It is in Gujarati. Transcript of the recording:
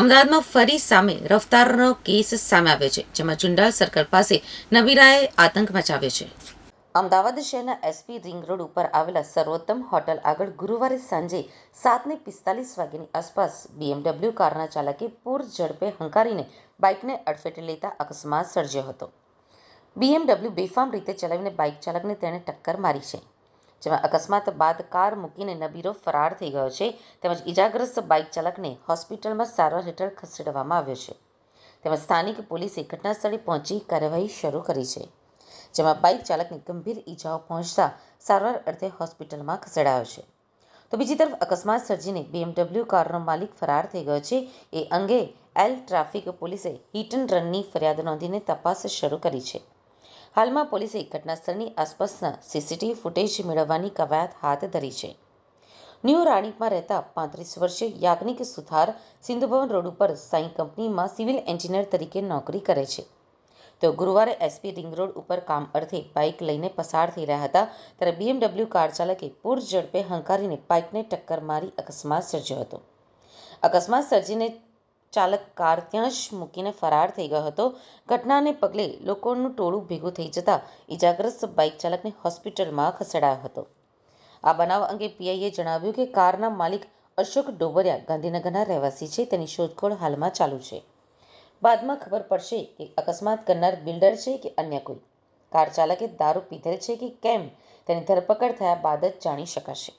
અમદાવાદમાં ફરી સામે રફતારનો કેસ સામે આવ્યો છે, જેમાં ચુંડાલ સર્કલ પાસે નબીરાએ આતંક મચાવ્યો છે. અમદાવાદ શહેરના એસપી રિંગ રોડ ઉપર આવેલા સર્વોત્તમ હોટલ આગળ ગુરુવારે સાંજે સાતને પિસ્તાલીસ વાગ્યાની આસપાસ બીએમડબલ્યુ કારના ચાલકે પૂર ઝડપે હંકારીને બાઇકને અડફેટે લેતા અકસ્માત સર્જ્યો હતો. બીએમડબલ્યુ બેફામ રીતે ચલાવીને બાઇક ચાલકને તેણે ટક્કર મારી છે. જેમાં અકસ્માત બાદ કાર મૂકીને નબીરો ફરાર થઈ ગયો છે. તેમજ ઇજાગ્રસ્ત બાઇક ચાલકને હોસ્પિટલમાં સારવાર હેઠળ ખસેડવામાં આવ્યો છે. તેમજ સ્થાનિક પોલીસે ઘટનાસ્થળે પહોંચી કાર્યવાહી શરૂ કરી છે. જેમાં બાઇક ચાલકને ગંભીર ઇજાઓ પહોંચતા સારવાર અર્થે હોસ્પિટલમાં ખસેડાયો છે. તો બીજી તરફ અકસ્માત સર્જીને બીએમડબલ્યુ કારનો માલિક ફરાર થઈ ગયો છે. એ અંગે એલ ટ્રાફિક પોલીસે હિટ એન્ડ રનની ફરિયાદ નોંધીને તપાસ શરૂ કરી છે. હાલમાં પોલીસે ઘટનાસ્થળની આસપાસના સીસીટીવી ફૂટેજ મેળવવાની કવાયત હાથ ધરી છે. ન્યૂ રાણીપમાં રહેતા પાંત્રીસ વર્ષીય યાજ્ઞિક સુથાર સિંધુભવન રોડ ઉપર સાઈ કંપનીમાં સિવિલ એન્જિનિયર તરીકે નોકરી કરે છે. તેઓ ગુરુવારે એસપી રિંગ રોડ ઉપર કામ અર્થે બાઇક લઈને પસાર થઈ રહ્યા હતા, ત્યારે બીએમડબલ્યુ કાર ચાલકે પૂર ઝડપે હંકારીને બાઇકને ટક્કર મારી અકસ્માત સર્જ્યો હતો. અકસ્માત સર્જીને ચાલક કાર ત્યાં જ મૂકીને ફરાર થઈ ગયો હતો. ઘટનાને પગલે લોકોનું ટોળું ભેગું થઈ જતા ઇજાગ્રસ્ત બાઇક ચાલકને હોસ્પિટલમાં ખસેડાયો હતો. આ બનાવ અંગે પીઆઈએ જણાવ્યું કે કારના માલિક અશોક ડોબરિયા ગાંધીનગરના રહેવાસી છે. તેની શોધખોળ હાલમાં ચાલુ છે. બાદમાં ખબર પડશે કે અકસ્માત કરનાર બિલ્ડર છે કે અન્ય કોઈ. કાર ચાલકે દારૂ પીધેલ છે કે કેમ તેની ધરપકડ થયા બાદ જ જાણી શકાશે.